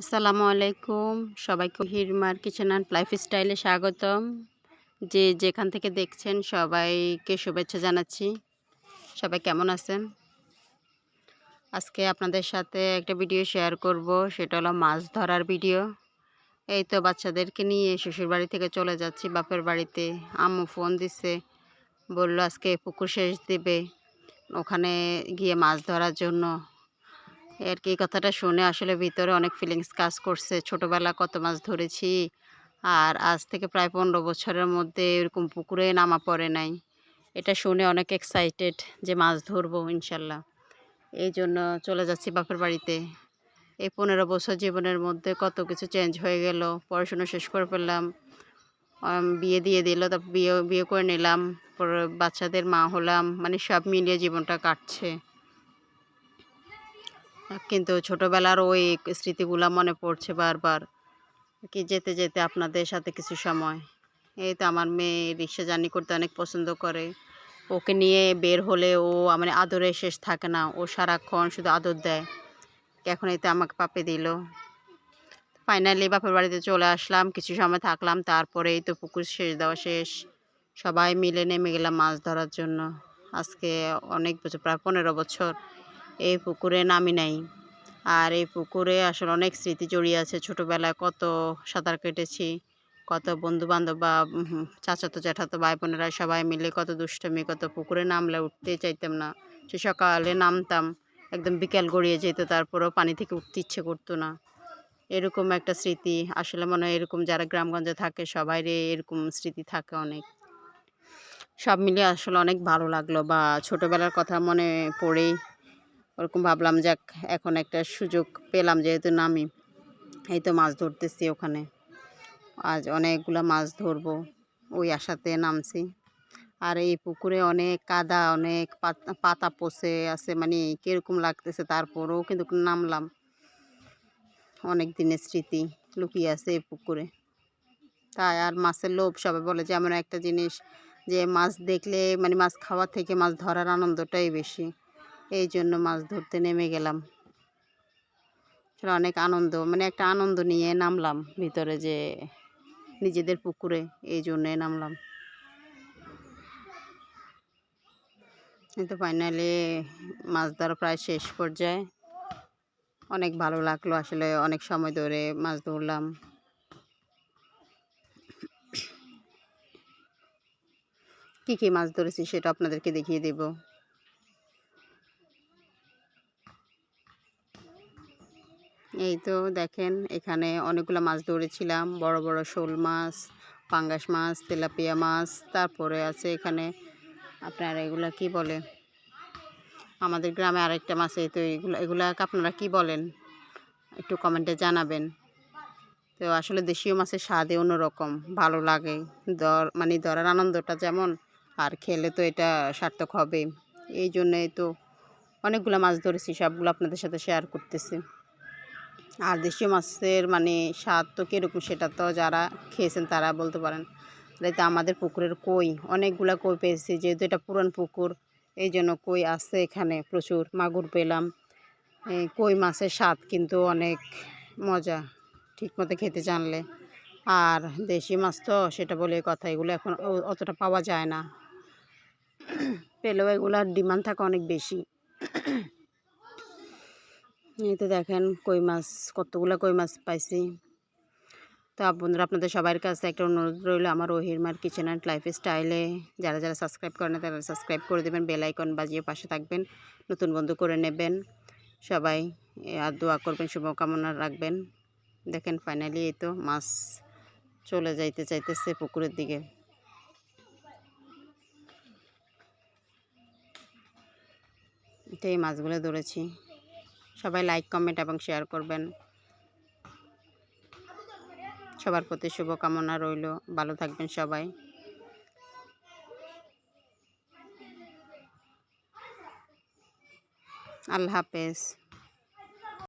আসসালামু আলাইকুম। সবাইকে হিরমার কিচেন অ্যান্ড লাইফ স্টাইলে স্বাগতম। যে যেখান থেকে দেখছেন সবাইকে শুভেচ্ছা জানাচ্ছি। সবাই কেমন আছেন? আজকে আপনাদের সাথে একটা ভিডিও শেয়ার করব। সেটা হলো মাছ ধরার ভিডিও এই তো বাচ্চাদেরকে নিয়ে শ্বশুর বাড়ি থেকে চলে যাচ্ছি। বাপের বাড়িতে আম্মু ফোন দিছে। বলল আজকে পুকুর শেষ দেবে। ওখানে গিয়ে মাছ ধরার জন্য আর কি কথাটা শুনে আসলে ভিতরে অনেক ফিলিংস কাজ করছে। ছোটোবেলা কত মাছ ধরেছি, আর আজ থেকে প্রায় পনেরো বছরের মধ্যে এরকম পুকুরে নামা পড়ে নাই। এটা শুনে অনেক এক্সাইটেড যে মাছ ধরবো ইনশাল্লাহ। এই জন্য চলে যাচ্ছি বাপের বাড়িতে। এই পনেরো বছর জীবনের মধ্যে কত কিছু চেঞ্জ হয়ে গেল। পড়াশোনা শেষ করে ফেললাম বিয়ে দিয়ে দিল তারপর বিয়ে বিয়ে করে নিলাম, পরে বাচ্চাদের মা হলাম মানে সব মিলিয়ে জীবনটা কাটছে। কিন্তু ছোটোবেলার ওই স্মৃতিগুলো মনে পড়ছে বারবার কি যেতে যেতে আপনাদের সাথে কিছু সময়। এই তো আমার মেয়ে রিক্সা জার্নি করতে অনেক পছন্দ করে। ওকে নিয়ে বের হলে ও মানে আদরে শেষ থাকে না। ও সারাক্ষণ শুধু আদর দেয়। এখন এই তো আমাকে পাপে দিল। ফাইনালি বাপের বাড়িতে চলে আসলাম, কিছু সময় থাকলাম, তারপরে এই তো পুকুর শেষ, দেওয়া শেষ। সবাই মিলে নেমে গেলাম মাছ ধরার জন্য। আজকে অনেক বছর, প্রায় পনেরো বছর। এই পুকুরে নামি নাই। আর এই পুকুরে আসলে অনেক স্মৃতি জড়িয়ে আছে। ছোটোবেলায় কত সাঁতার কেটেছি, কত বন্ধু বান্ধব বা চাচাতো জ্যাঠাতো ভাই বোনেরা সবাই মিলে কত দুষ্টমি, কত পুকুরে নামলে উঠতে চাইতাম না। সে সকালে নামতাম, একদম বিকেল গড়িয়ে যেত, তারপরেও পানি থেকে উঠতে ইচ্ছে করতো না। এরকম একটা স্মৃতি, আসলে মনে হয় এরকম যারা গ্রামগঞ্জে থাকে সবাইরে এরকম স্মৃতি থাকে অনেক। সব মিলিয়ে আসলে অনেক ভালো লাগল বা ছোটোবেলার কথা মনে পড়েই ওরকম ভাবলাম, যাক, এখন একটা সুযোগ পেলাম যেহেতু নামি। এই তো মাছ ধরতেছি ওখানে। আজ অনেকগুলো মাছ ধরবো, ওই আশাতে নামছি। আর এই পুকুরে অনেক কাদা, অনেক পাতা পচে আছে মানে কীরকম লাগতেছে তারপরেও কিন্তু নামলাম। অনেক দিনের স্মৃতি লুকিয়ে আছে এই পুকুরে। তাই আর মাছের লোভ, সবাই বলে যে, এমন একটা জিনিস যে, মাছ দেখলে মানে মাছ খাওয়া থেকে মাছ ধরার আনন্দটাই বেশি। এই জন্য মাছ ধরতে নেমে গেলাম। অনেক আনন্দ মানে একটা আনন্দ নিয়ে নামলাম ভিতরে যে নিজেদের পুকুরে, এই জন্যে নামলাম। কিন্তু ফাইনালি মাছ ধরা প্রায় শেষ পর্যায়ে অনেক ভালো লাগল, আসলে অনেক সময় ধরে মাছ ধরলাম। কী কী মাছ ধরেছি সেটা আপনাদেরকে দেখিয়ে দেবো। এই তো দেখেন, এখানে অনেকগুলো মাছ ধরেছিলাম। বড় বড় শোল মাছ, পাঙ্গাস মাছ, তেলাপিয়া মাছ, তারপরে আছে এখানে আপনার এগুলা কি বলে? আমাদের গ্রামে আরেকটা মাছ, এই তো এগুলো এগুলাকে আপনারা কি বলেন? একটু কমেন্টে জানাবেন। তো আসলে দেশীয় মাছের স্বাদে অন্যরকম, ভালো লাগে। দর মানে ধরার আনন্দটা যেমন, আর খেলে তো এটা সার্থক হবে এই জন্যে তো অনেকগুলো মাছ ধরেছি, সবগুলো আপনাদের সাথে শেয়ার করতেছি। আর দেশীয় মাছের মানে স্বাদ তো কীরকম সেটা তো যারা খেয়েছেন তারা বলতে পারেন। তো আমাদের পুকুরের কই, অনেকগুলো কই পেয়েছি, যেহেতু এটা পুরান পুকুর এই জন্য কই আছে এখানে প্রচুর, মাগুর পেলাম। কই মাছের স্বাদ কিন্তু অনেক মজা ঠিক মতো খেতে জানলে। আর দেশি মাছ তো সেটা বলে কথা, এগুলো এখন অতটা পাওয়া যায় না। পেলেও এগুলোর ডিমান্ড থাকে অনেক বেশি। এই তো দেখেন কই মাছ, কতগুলো কই মাছ পাইছি। তো বন্ধুরা, আপনাদের সবার কাছে একটা অনুরোধ রইল, আমার ওহিরমার কিচেন অ্যান্ড লাইফ স্টাইলে যারা যারা সাবস্ক্রাইব করেন তারা সাবস্ক্রাইব করে দেবেন বেল আইকন বাজিয়ে পাশে থাকবেন, নতুন বন্ধু করে নেবেন। সবাই আর দোয়া করবেন, শুভকামনা রাখবেন। দেখেন ফাইনালি এই তো মাছ চলে যাইতে চাইতেছে পুকুরের দিকে। এই মাছগুলো ধরেছি। সবাই লাইক কমেন্ট এবং শেয়ার করবেন। সবার প্রতি শুভকামনা রইল। ভালো থাকবেন সবাই। আল্লাহ হাফেজ।